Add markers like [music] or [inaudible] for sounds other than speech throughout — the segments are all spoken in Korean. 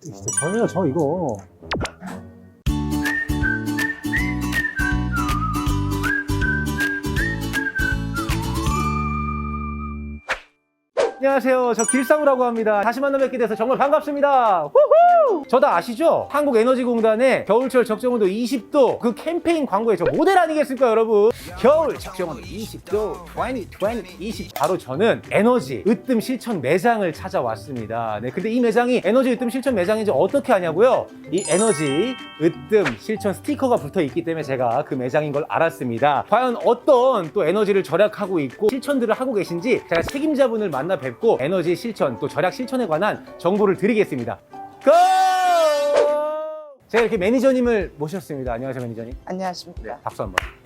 진짜 저예요 저 이거 안녕하세요. 저 길상우라고 합니다. 다시 만나 뵙게 돼서 정말 반갑습니다. 후후! 저 다 아시죠? 한국에너지공단의 겨울철 적정 온도 20도 그 캠페인 광고의 저 모델 아니겠습니까, 여러분? 겨울 적정 온도 20도 20, 20, 20 바로 저는 에너지 으뜸 실천 매장을 찾아왔습니다. 네, 근데 이 매장이 에너지 으뜸 실천 매장인지 어떻게 아냐고요? 이 에너지 으뜸 실천 스티커가 붙어 있기 때문에 제가 그 매장인 걸 알았습니다. 과연 어떤 또 에너지를 절약하고 있고 실천들을 하고 계신지 제가 책임자분을 만나 뵙고 에너지 실천 또 절약 실천에 관한 정보를 드리겠습니다. 고! 제가 이렇게 매니저님을 모셨습니다. 안녕하세요, 매니저님. 안녕하십니까. 박수 한번.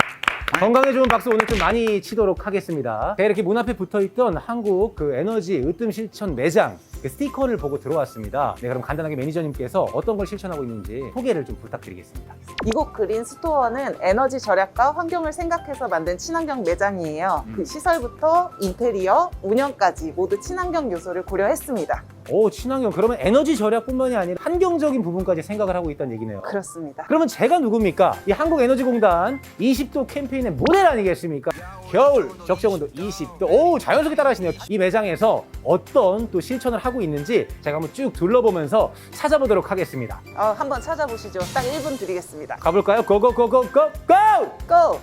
건강에 좋은 박수 오늘 좀 많이 치도록 하겠습니다. 제가 이렇게 문 앞에 붙어 있던 한국 그 에너지 으뜸 실천 매장 그 스티커를 보고 들어왔습니다. 네, 그럼 간단하게 매니저님께서 어떤 걸 실천하고 있는지 소개를 좀 부탁드리겠습니다. 이곳 그린 스토어는 에너지 절약과 환경을 생각해서 만든 친환경 매장이에요. 음. 그 시설부터 인테리어, 운영까지 모두 친환경 요소를 고려했습니다. 오, 친환경. 그러면 에너지 절약뿐만이 아니라 환경적인 부분까지 생각을 하고 있다는 얘기네요. 그렇습니다. 그러면 제가 누굽니까? 이 한국에너지공단 20도 캠페인의 모델 아니겠습니까? 겨울 적정온도 20도. 오, 자연스럽게 따라하시네요. 이 매장에서 어떤 또 실천을 하고 있는지 제가 한번 쭉 둘러보면서 찾아보도록 하겠습니다. 어, 한번 찾아보시죠. 딱 1분 드리겠습니다. 가볼까요? 고고고고고 고! 고!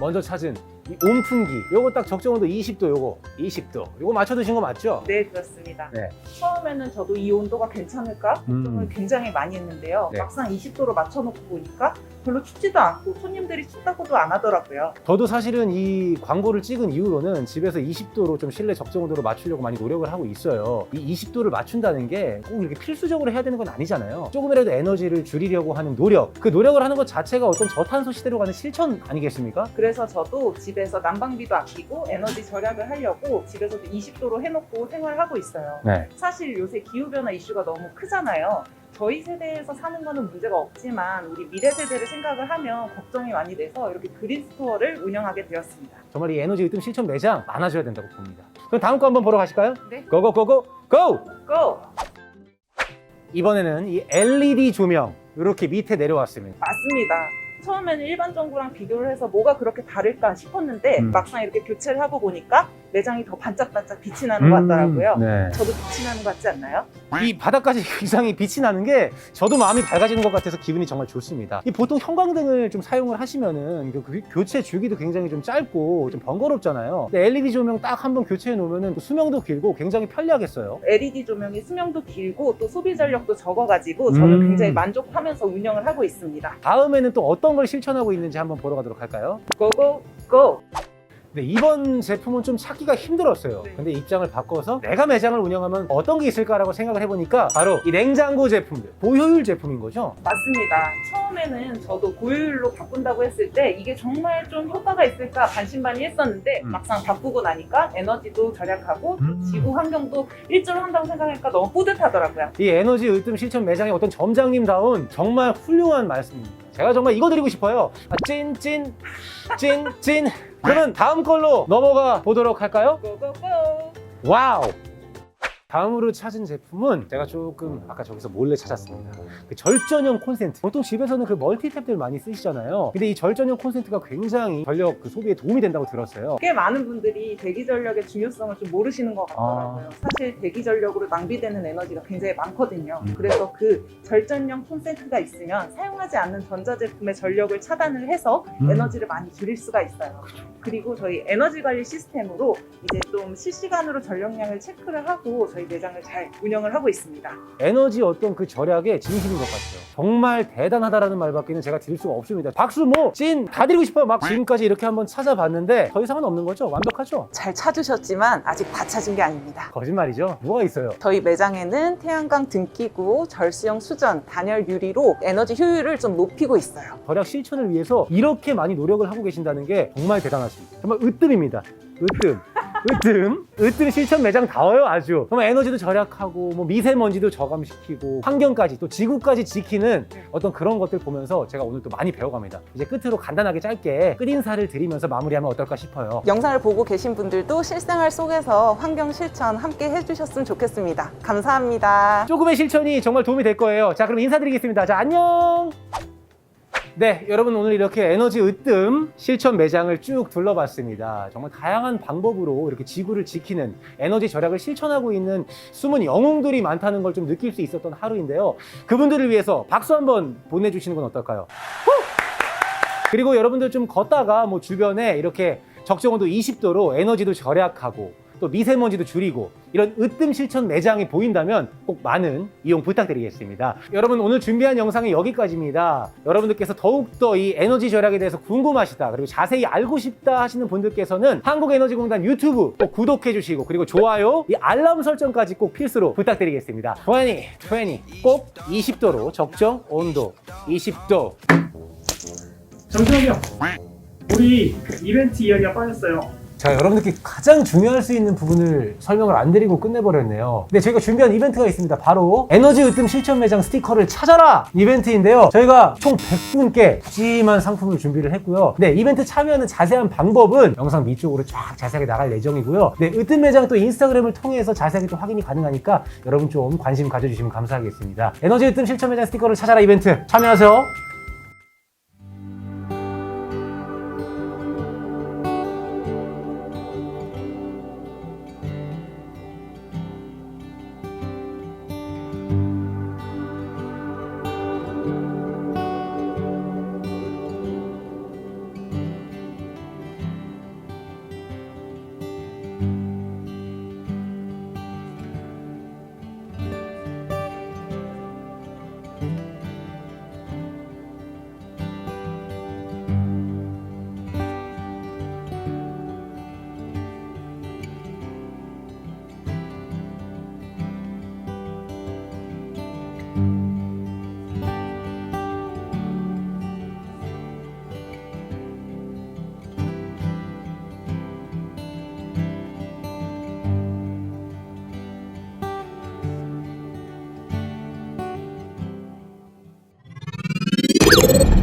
먼저 찾은 이 온풍기. 요거 딱 적정 온도 20도 요거 20도. 요거 맞춰 두신 거 맞죠? 네, 그렇습니다. 네. 처음에는 저도 이 온도가 괜찮을까 음. 걱정을 굉장히 많이 했는데요. 네. 막상 20도로 맞춰놓고 보니까 별로 춥지도 않고 손님들이 춥다고도 안 하더라고요. 저도 사실은 이 광고를 찍은 이후로는 집에서 20도로 좀 실내 적정 온도로 맞추려고 많이 노력을 하고 있어요. 이 20도를 맞춘다는 게 꼭 이렇게 필수적으로 해야 되는 건 아니잖아요. 조금이라도 에너지를 줄이려고 하는 노력, 그 노력을 하는 것 자체가 어떤 저탄소 시대로 가는 실천 아니겠습니까? 그래서 저도 집에서 난방비도 아끼고 에너지 절약을 하려고 집에서도 20도로 해놓고 생활을 하고 있어요. 네. 사실 요새 기후변화 이슈가 너무 크잖아요. 저희 세대에서 사는 거는 문제가 없지만 우리 미래 세대를 생각을 하면 걱정이 많이 돼서 이렇게 그린 스토어를 운영하게 되었습니다. 정말 이 에너지 으뜸 실천 매장 많아져야 된다고 봅니다. 그럼 다음 거 한번 보러 가실까요? 네. 고고고고 고! 고! 이번에는 이 LED 조명 이렇게 밑에 내려왔습니다. 맞습니다. 처음에는 일반 전구랑 비교를 해서 뭐가 그렇게 다를까 싶었는데 음. 막상 이렇게 교체를 하고 보니까 매장이 더 반짝반짝 빛이 나는 것 같더라고요. 네. 저도 빛이 나는 것 같지 않나요? 이 바닥까지 [laughs] 굉장히 빛이 나는 게 저도 마음이 밝아지는 것 같아서 기분이 정말 좋습니다. 이 보통 형광등을 좀 사용을 하시면은 그 교- 교체 주기도 굉장히 좀 짧고 좀 번거롭잖아요. 근데 LED 조명 딱 한 번 교체해 놓으면은 수명도 길고 굉장히 편리하겠어요. LED 조명이 수명도 길고 또 소비 전력도 적어가지고 저는 음. 굉장히 만족하면서 운영을 하고 있습니다. 다음에는 또 어떤 걸 실천하고 있는지 한번 보러 가도록 할까요? 고고 고! 네, 이번 제품은 좀 찾기가 힘들었어요. 네. 근데 입장을 바꿔서 내가 매장을 운영하면 어떤 게 있을까라고 생각을 해보니까 바로 이 냉장고 제품들, 고효율 제품인 거죠. 맞습니다. 처음에는 저도 고효율로 바꾼다고 했을 때 이게 정말 좀 효과가 있을까 반신반의 했었는데 음. 막상 바꾸고 나니까 에너지도 절약하고 또 음. 지구 환경도 일조를 한다고 생각하니까 너무 뿌듯하더라고요. 이 에너지 으뜸 실천 매장의 어떤 점장님다운 정말 훌륭한 말씀입니다. 제가 정말 이거 드리고 싶어요. 아, 찐, 찐, 찐, 찐. 그러면 다음 걸로 넘어가 보도록 할까요? 고고고! 와우! 다음으로 찾은 제품은 제가 조금 아까 저기서 몰래 찾았습니다. 그 절전형 콘센트. 보통 집에서는 그 멀티탭들 많이 쓰시잖아요. 근데 이 절전형 콘센트가 굉장히 전력 그 소비에 도움이 된다고 들었어요. 꽤 많은 분들이 대기 전력의 중요성을 좀 모르시는 것 같더라고요. 사실 대기 전력으로 낭비되는 에너지가 굉장히 많거든요. 음. 그래서 그 절전형 콘센트가 있으면 사용하지 않는 전자제품의 전력을 차단을 해서 음. 에너지를 많이 줄일 수가 있어요. 그리고 저희 에너지 관리 시스템으로 이제 좀 실시간으로 전력량을 체크를 하고 저희 매장을 잘 운영을 하고 있습니다. 에너지 어떤 그 절약의 진심인 것 같아요. 정말 대단하다라는 말밖에는 제가 드릴 수가 없습니다. 박수 뭐 찐 다 드리고 싶어요. 막 지금까지 이렇게 한번 찾아봤는데 더 이상은 없는 거죠? 완벽하죠? 잘 찾으셨지만 아직 다 찾은 게 아닙니다. 거짓말이죠? 뭐가 있어요? 저희 매장에는 태양광 등기구, 절수형 수전, 단열 유리로 에너지 효율을 좀 높이고 있어요. 절약 실천을 위해서 이렇게 많이 노력을 하고 계신다는 게 정말 대단하십니다. 정말 으뜸입니다. 으뜸. 으뜸, 으뜸 실천 매장 다워요 아주. 정말 에너지도 절약하고 뭐 미세먼지도 저감시키고 환경까지 또 지구까지 지키는 어떤 그런 것들 보면서 제가 오늘 또 많이 배워갑니다. 이제 끝으로 간단하게 짧게 살을 드리면서 마무리하면 어떨까 싶어요. 영상을 보고 계신 분들도 실생활 속에서 환경 실천 함께 해주셨으면 좋겠습니다. 감사합니다. 조금의 실천이 정말 도움이 될 거예요. 자, 그럼 인사드리겠습니다. 자, 안녕! 네, 여러분 오늘 이렇게 에너지 으뜸 실천 매장을 쭉 둘러봤습니다. 정말 다양한 방법으로 이렇게 지구를 지키는 에너지 절약을 실천하고 있는 숨은 영웅들이 많다는 걸 좀 느낄 수 있었던 하루인데요. 그분들을 위해서 박수 한번 보내주시는 건 어떨까요? 후! 그리고 여러분들 좀 걷다가 뭐 주변에 이렇게 적정 온도 20도로 에너지도 절약하고 또 미세먼지도 줄이고 이런 으뜸 실천 매장이 보인다면 꼭 많은 이용 부탁드리겠습니다. 여러분 오늘 준비한 영상은 여기까지입니다. 여러분들께서 더욱더 이 에너지 절약에 대해서 궁금하시다 그리고 자세히 알고 싶다 하시는 분들께서는 한국에너지공단 유튜브 꼭 구독해 주시고 그리고 좋아요 이 알람 설정까지 꼭 필수로 부탁드리겠습니다. 20, 20, 꼭 20도로 적정 온도 20도 잠시만요. 우리 이벤트 이야기가 빠졌어요. 자, 여러분들께 가장 중요할 수 있는 부분을 설명을 안 드리고 끝내버렸네요. 네, 저희가 준비한 이벤트가 있습니다. 바로 에너지 으뜸 실천 매장 스티커를 찾아라! 이벤트인데요. 저희가 총 100분께 푸짐한 상품을 준비를 했고요. 네, 이벤트 참여하는 자세한 방법은 영상 밑쪽으로 쫙 자세하게 나갈 예정이고요. 네, 으뜸 매장 또 인스타그램을 통해서 자세하게 또 확인이 가능하니까 여러분 좀 관심 가져주시면 감사하겠습니다. 에너지 으뜸 실천 매장 스티커를 찾아라 이벤트 참여하세요. you.